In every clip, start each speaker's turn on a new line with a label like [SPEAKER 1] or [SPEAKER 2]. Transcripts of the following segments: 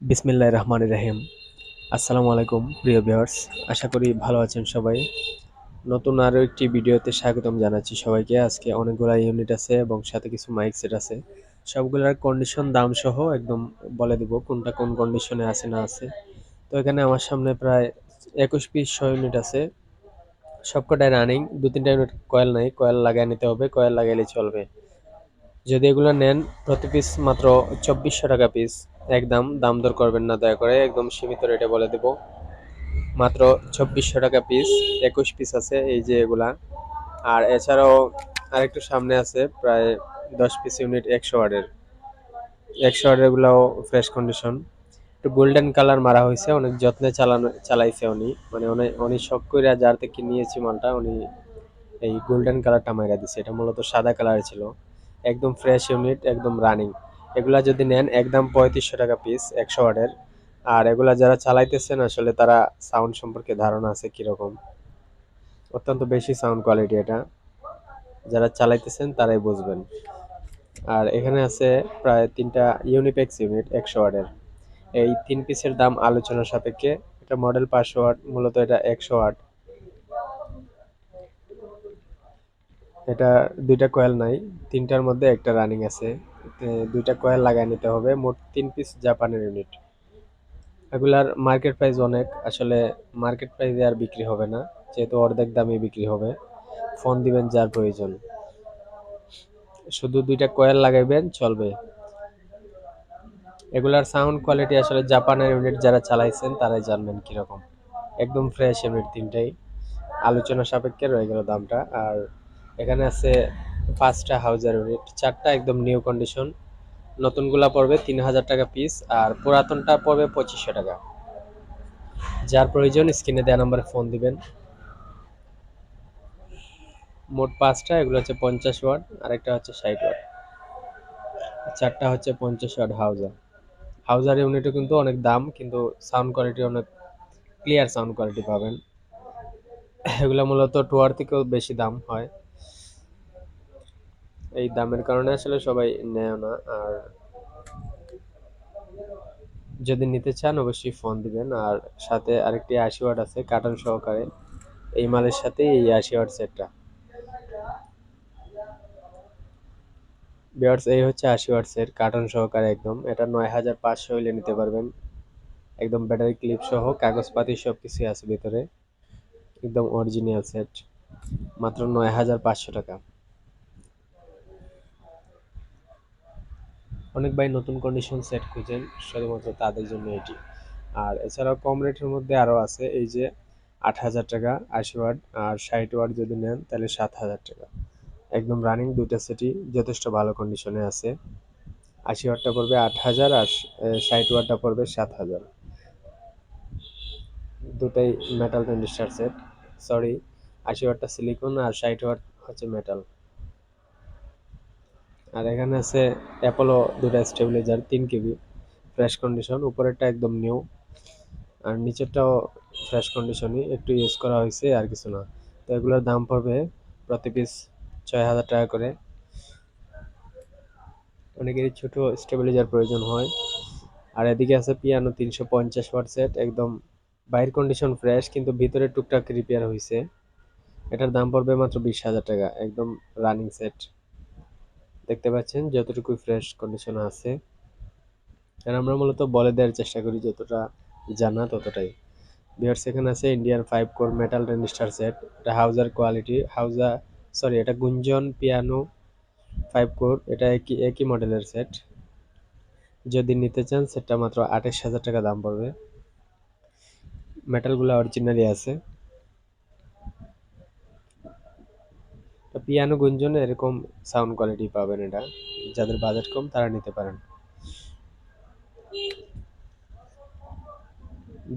[SPEAKER 1] বিসমিল্লাহ রহমান রহিম। আসসালামু আলাইকুম, প্রিয় ভিউয়ার্স। আশা করি ভালো আছেন সবাই। নতুন আরও একটি ভিডিওতে স্বাগতম জানাচ্ছি সবাইকে। আজকে অনেকগুলো ইউনিট আছে এবং সাথে কিছু মাইক সেট আছে। সবগুলোর কন্ডিশন দাম সহ একদম বলে দেব কোনটা কোন কন্ডিশনে আছে না আছে। তো এখানে আমার সামনে প্রায় একুশ পিস ছ ইউনিট আছে। সবকটাই রানিং দু তিনটা ইউনিট কয়েল নাই। কয়েল লাগাই নিতে হবে কয়েল লাগাইলে চলবে। যদি এগুলো নেন, প্রতি পিস মাত্র চব্বিশশো টাকা পিস একদম দাম দর করবেন না, দয়া করে একদম সীমিত রেটে বলে দেব। মাত্র চব্বিশশো টাকা পিস একুশ পিস আছে এই যে এগুলা। আর এছাড়াও আরেকটু সামনে আছে, প্রায় দশ পিস ইউনিট একশো ওয়ার্ডের একশো ওয়ার্ডেরগুলোও ফ্রেশ কন্ডিশন একটু গোল্ডেন কালার মারা হয়েছে, অনেক যত্নে চালানো, চালাইছে উনি। মানে অনেক উনি শখ করে যার থেকে নিয়েছি মালটা, উনি এই গোল্ডেন কালারটা মারা দিছে। এটা মূলত সাদা কালার ছিল। একদম ফ্রেশ ইউনিট একদম রানিং এগুলা যদি নেন, একদম পঁয়ত্রিশশো টাকা পিস একশো ওয়ার্ডের আর এগুলা যারা চালাইতেছেন, আসলে তারা সাউন্ড সম্পর্কে ধারণা আছে কীরকম। অত্যন্ত বেশি সাউন্ড কোয়ালিটি এটা। যারা চালাইতেছেন, তারাই বুঝবেন। আর এখানে আছে প্রায় তিনটা ইউনিপেক্স ইউনিট একশো ওয়ার্ডের এই তিন পিসের দাম আলোচনার সাপেক্ষে এটা মডেল পাঁচশো ওয়াট, মূলত এটা একশো ওয়াট। এটা দুইটা কয়েল নাই, তিনটার মধ্যে একটা রানিং আছে। দুইটা কয়েল লাগাই নিতে হবে, মোট তিন পিস জাপানের ইউনিট এগুলার মার্কেট প্রাইস অনেক, আসলে মার্কেট প্রাইসে আর বিক্রি হবে না, যেহেতু অর্ধেক দামে বিক্রি হবে। ফোন দিবেন যার প্রয়োজন। শুধু দুইটা কয়েল লাগাইবেন, চলবে। এগুলার সাউন্ড কোয়ালিটি আসলে জাপানের ইউনিট যারা চালাইছেন, তারাই জানবেন কীরকম। একদম ফ্রেশ ইউনিট তিনটাই। আলোচনা সাপেক্ষে রয়ে গেল দামটা। আর এখানে আছে পাঁচটা হাউজার ইউনিট, চারটা একদম নিউ কন্ডিশন। নতুনগুলা পড়বে তিন হাজার টাকা পিস আর পুরাতনটা পড়বে পঁচিশশো টাকা। যার প্রয়োজন স্ক্রিনে দেওয়া নম্বরে ফোন দিবেন। মোট পাঁচটা, এগুলো হচ্ছে পঞ্চাশ ওয়াট আরেকটা হচ্ছে ষাট ওয়াট। চারটা হচ্ছে পঞ্চাশ ওয়াট হাউজার। হাউজার ইউনিটও কিন্তু অনেক দাম, কিন্তু সাউন্ড কোয়ালিটি অনেক ক্লিয়ার সাউন্ড কোয়ালিটি পাবেন। এগুলো মূলত টুয়ার থেকেও বেশি দাম হয়। এই দামের কারণে আসলে সবাই নেয় না। আর যদি নিতে চান, অবশ্যই ফোন দিবেন। আর সাথে আরেকটি আশি ওয়াট আছে কার্টন সহকারে। এই মালের সাথে এই আশি ওয়াট সেটটা। বিয়ার্স এই হচ্ছে আশি ওয়াটসের কার্টন সহকারে একদম। এটা নয় হাজার পাঁচশো হইলে নিতে পারবেন। একদম ব্যাটারি ক্লিপ সহ, কাগজপাতি সব কিছুই আছে ভিতরে। একদম অরিজিনাল সেট মাত্র নয় হাজার পাঁচশো টাকা। অনেক ভাই নতুন কন্ডিশন সেট খুঁজেন, শুধুমাত্র তাদের জন্য এটি। আর এছাড়াও কম রেটের মধ্যে আরও আছে, এই যে আট হাজার টাকা, আশি ওয়াট আর ষাট ওয়াট যদি নেন, তাহলে সাত হাজার টাকা। একদম রানিং দুটা সেটই যথেষ্ট ভালো কন্ডিশনে আছে। আশি ওয়াটটা পড়বে আট হাজার আর ষাট ওয়াটটা পড়বে সাত হাজার। দুটাই মেটাল ট্রেন্ডিস্টার সেট সরি আশি ওয়াটটা সিলিকন আর ষাট ওয়াট হচ্ছে মেটাল আর এখানে আছে অ্যাপোলো দুটা স্টেবিলাইজার তিন কেবি ফ্রেশ কন্ডিশন উপরেরটা একদম নিউ আর নিচেরটাও ফ্রেশ কন্ডিশনই একটু ইউজ করা হয়েছে আর কিছু না। তো এগুলোর দাম পড়বে প্রতি পিস ছয় হাজার টাকা করে। অনেকেরই ছোট স্টেবিলাইজার প্রয়োজন হয়। আর এদিকে আছে পিয়ানো তিনশো পঞ্চাশ সেট একদম বাইর কন্ডিশন ফ্রেশ কিন্তু ভিতরে টুকটাক রিপেয়ার হয়েছে। এটার দাম পড়বে মাত্র বিশ হাজার টাকা, একদম রানিং সেট দেখতে পাচ্ছেন যতটুকু ফ্রেশ কন্ডিশন আছে। আর আমরা মূলত বলে দেওয়ার চেষ্টা করি যতটা জানা ততটাই। বিয়ার্স এখানে আছে Indian five core metal resistor set এটা হাউজার কোয়ালিটি হাউজা সরি এটা গুঞ্জন পিয়ানো ফাইভ কোর এটা একই একই মডেলের সেট যদি নিতে চান সেটটা মাত্র আঠাশ হাজার টাকা দাম পড়বে। মেটালগুলো অরিজিনালি আছে। পিয়ানো গুঞ্জন এরকম সাউন্ড কোয়ালিটি পাবেন এটা। যাদের বাজেট কম, তারা নিতে পারেন।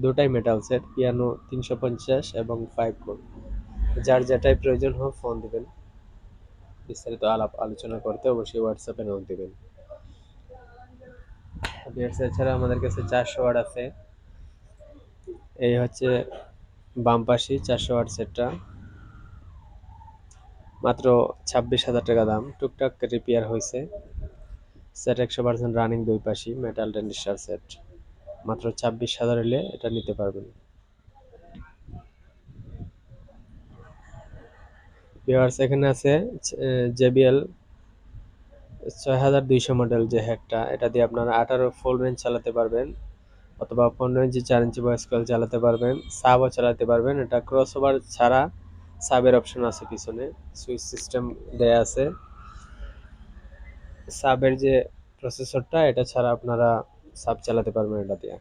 [SPEAKER 1] দুটাই মেটাল সেট পিয়ানো তিনশো পঞ্চাশ এবং ফাইভ কোর যার যেটাই প্রয়োজন হোক ফোন দিবেন। বিস্তারিত আলাপ আলোচনা করতে অবশ্যই হোয়াটসঅ্যাপে নোট দিবেন। এছাড়া আমাদের কাছে চারশো ওয়াট আছে। এই হচ্ছে বাম বামপাশি চারশো ওয়াট সেটটা মাত্র ছাব্বিশ হাজার টাকা দাম। টুকটাক রিপেয়ার হয়েছে। সেট একশো পার্সেন্ট রানিং দুই পাশি মেটাল ডেন্ডিস্টার সেট মাত্র ছাব্বিশ হাজার হলে এটা নিতে পারবেন। ভিউয়ার্স এখানে আছে জেবিএল ছয় হাজার দুইশো মডেল যে হ্যাকটা এটা দিয়ে আপনারা আঠারো ফুল রেঞ্জ চালাতে পারবেন, অথবা পনেরো ইঞ্চি চার ইঞ্চি ভয়েস কল চালাতে পারবেন সাবও চালাতে পারবেন। এটা ক্রস ওভার ছাড়া সাবের অপশন আছে পিছনে, সুইচ সিস্টেম দেয়া আছে। সাবের যে প্রসেসরটা, এটা ছাড়া আপনারা সাব চালাতে পারবেন এটা দিয়ে।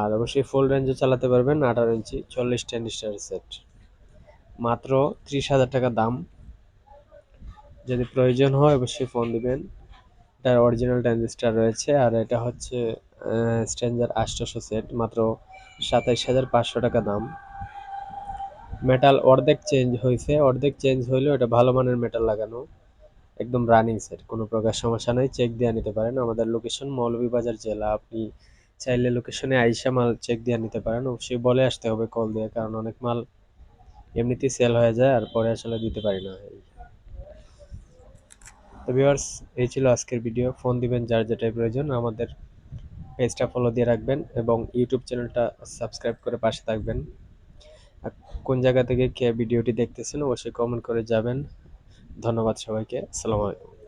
[SPEAKER 1] আর অবশ্যই ফুল রেঞ্জও চালাতে পারবেন, আঠারো ইঞ্চি, চল্লিশ টেন্ডিস্টার সেট মাত্র ত্রিশ হাজার টাকা দাম। যদি প্রয়োজন হয়, অবশ্যই ফোন দিবেন। এটার অরিজিনাল ট্রানজিস্টার রয়েছে, আর এটা হচ্ছে স্ট্রেঞ্জার আটশোশো সেট মাত্র সাতাইশ হাজার পাঁচশো টাকা দাম। মেটাল অর্ধেক চেঞ্জ হয়েছে অর্ধেক চেঞ্জ হইলেও এটা ভালো মানের মেটাল লাগানো, একদম রানিং সেট কোনো প্রকার সমস্যা নাই চেক দিয়ে নিতে পারেন। আমাদের লোকেশন মৌলভীবাজার জেলা, আপনি চাইলে লোকেশনে আইসা মাল চেক দিয়ে নিতে পারেন, অবশ্যই বলে আসতে হবে কল দিয়ে, কারণ অনেক মাল এমনিতেই সেল হয়ে যায়, আর পরে আসলে দিতে পারি না। তো ভিউয়ার্স এই ছিল আজকের ভিডিও ফোন দিবেন যার যেটাই প্রয়োজন, আমাদের পেজটা ফলো দিয়ে রাখবেন এবং ইউটিউব চ্যানেলটা সাবস্ক্রাইব করে পাশে থাকবেন। কোন জায়গা থেকে কে ভিডিওটি দেখতেছেন অবশ্যই কমেন্ট করে যাবেন। ধন্যবাদ সবাইকে। আসসালামু আলাইকুম।